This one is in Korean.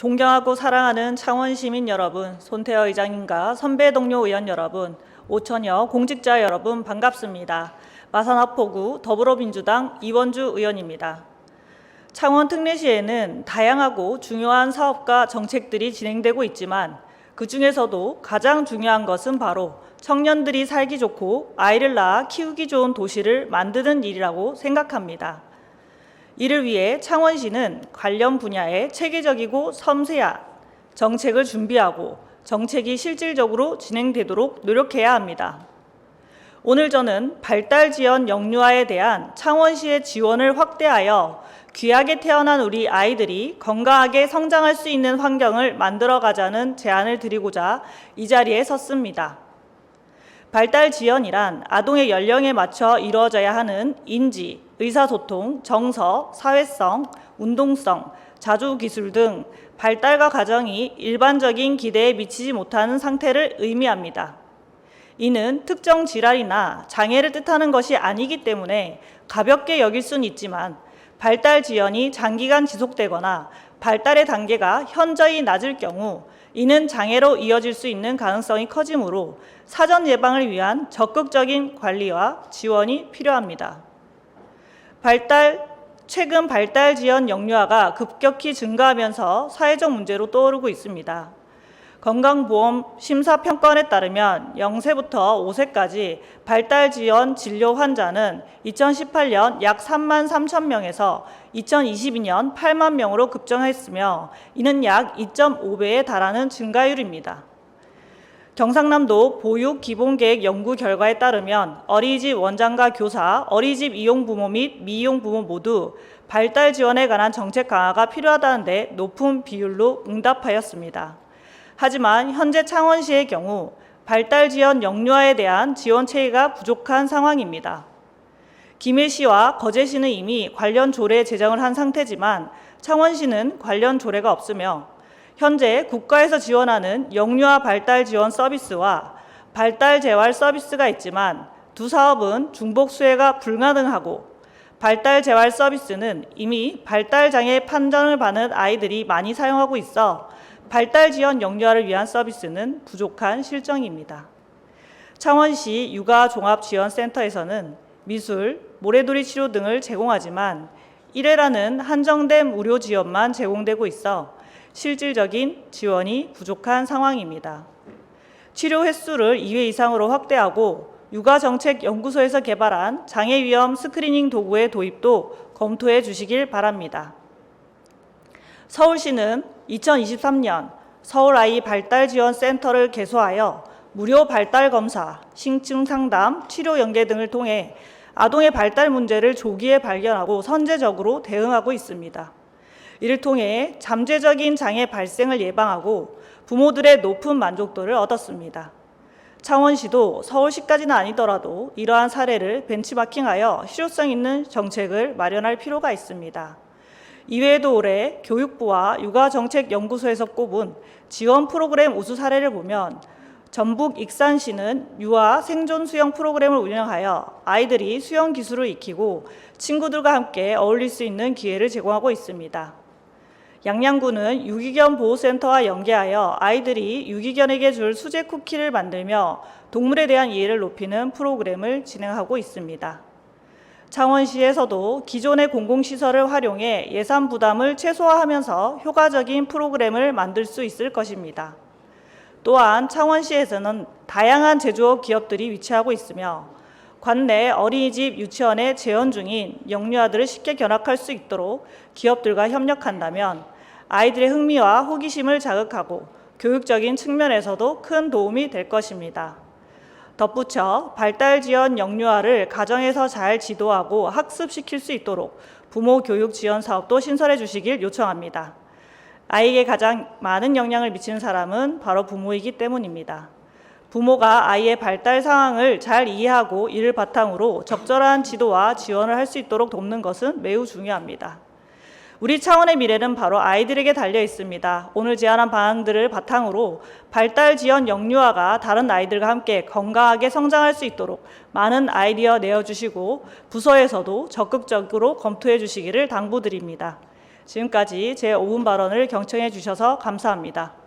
존경하고 사랑하는 창원 시민 여러분, 손태어 의장님과 선배 동료 의원 여러분, 오천여 공직자 여러분 반갑습니다. 마산합포구 더불어민주당 이원주 의원입니다. 창원 특례시에는 다양하고 중요한 사업과 정책들이 진행되고 있지만 그 중에서도 가장 중요한 것은 바로 청년들이 살기 좋고 아이를 낳아 키우기 좋은 도시를 만드는 일이라고 생각합니다. 이를 위해 창원시는 관련 분야에 체계적이고 섬세한 정책을 준비하고 정책이 실질적으로 진행되도록 노력해야 합니다. 오늘 저는 발달 지원 영유아에 대한 창원시의 지원을 확대하여 귀하게 태어난 우리 아이들이 건강하게 성장할 수 있는 환경을 만들어 가자는 제안을 드리고자 이 자리에 섰습니다. 발달 지원이란 아동의 연령에 맞춰 이루어져야 하는 인지, 의사소통, 정서, 사회성, 운동성, 자주 기술 등 발달과 가정이 일반적인 기대에 미치지 못하는 상태를 의미합니다. 이는 특정 질환이나 장애를 뜻하는 것이 아니기 때문에 가볍게 여길 수는 있지만 발달 지연이 장기간 지속되거나 발달의 단계가 현저히 낮을 경우 이는 장애로 이어질 수 있는 가능성이 커지므로 사전 예방을 위한 적극적인 관리와 지원이 필요합니다. 발달 최근 발달 지연 영유아가 급격히 증가하면서 사회적 문제로 떠오르고 있습니다. 건강보험 심사평가원에 따르면 0세부터 5세까지 발달 지연 진료 환자는 2018년 약 3만 3천 명에서 2022년 8만 명으로 급증했으며 이는 약 2.5배에 달하는 증가율입니다. 경상남도 보육 기본계획 연구 결과에 따르면 어린이집 원장과 교사, 어린이집 이용 부모 및 미용 부모 모두 발달 지원에 관한 정책 강화가 필요하다는 데 높은 비율로 응답하였습니다. 하지만 현재 창원시의 경우 발달 지원 영유아에 대한 지원 체계가 부족한 상황입니다. 김해시와 거제시는 이미 관련 조례 제정을 한 상태지만 창원시는 관련 조례가 없으며 현재 국가에서 지원하는 영유아 발달 지원 서비스와 발달 재활 서비스가 있지만 두 사업은 중복 수혜가 불가능하고 발달 재활 서비스는 이미 발달 장애 판정을 받는 아이들이 많이 사용하고 있어 발달 지원 영유아를 위한 서비스는 부족한 실정입니다. 창원시 육아 종합 지원 센터에서는 미술, 모래놀이 치료 등을 제공하지만 1회라는 한정된 무료 지원만 제공되고 있어 실질적인 지원이 부족한 상황입니다. 치료 횟수를 2회 이상으로 확대하고 육아정책연구소에서 개발한 장애 위험 스크리닝 도구의 도입도 검토해 주시길 바랍니다. 서울시는 2023년 서울 아이 발달 지원 센터를 개소하여 무료 발달 검사, 신증 상담, 치료 연계 등을 통해 아동의 발달 문제를 조기에 발견하고 선제적으로 대응하고 있습니다. 이를 통해 잠재적인 장애 발생을 예방하고 부모들의 높은 만족도를 얻었습니다. 창원시도 서울시까지는 아니더라도 이러한 사례를 벤치마킹하여 실효성 있는 정책을 마련할 필요가 있습니다. 이외에도 올해 교육부와 육아정책연구소에서 꼽은 지원 프로그램 우수 사례를 보면 전북 익산시는 유아 생존 수영 프로그램을 운영하여 아이들이 수영 기술을 익히고 친구들과 함께 어울릴 수 있는 기회를 제공하고 있습니다. 양양구는 유기견 보호센터와 연계하여 아이들이 유기견에게 줄 수제 쿠키를 만들며 동물에 대한 이해를 높이는 프로그램을 진행하고 있습니다. 창원시에서도 기존의 공공시설을 활용해 예산 부담을 최소화하면서 효과적인 프로그램을 만들 수 있을 것입니다. 또한 창원시에서는 다양한 제조업 기업들이 위치하고 있으며 관내 어린이집 유치원에 재원 중인 영유아들을 쉽게 견학할 수 있도록 기업들과 협력한다면 아이들의 흥미와 호기심을 자극하고 교육적인 측면에서도 큰 도움이 될 것입니다. 덧붙여 발달 지원 영유아를 가정에서 잘 지도하고 학습시킬 수 있도록 부모 교육 지원 사업도 신설해 주시길 요청합니다. 아이에게 가장 많은 영향을 미치는 사람은 바로 부모이기 때문입니다. 부모가 아이의 발달 상황을 잘 이해하고 이를 바탕으로 적절한 지도와 지원을 할 수 있도록 돕는 것은 매우 중요합니다. 우리 차원의 미래는 바로 아이들에게 달려 있습니다. 오늘 제안한 방안들을 바탕으로 발달 지원 영유아가 다른 아이들과 함께 건강하게 성장할 수 있도록 많은 아이디어 내어주시고 부서에서도 적극적으로 검토해 주시기를 당부드립니다. 지금까지 제 5분 발언을 경청해 주셔서 감사합니다.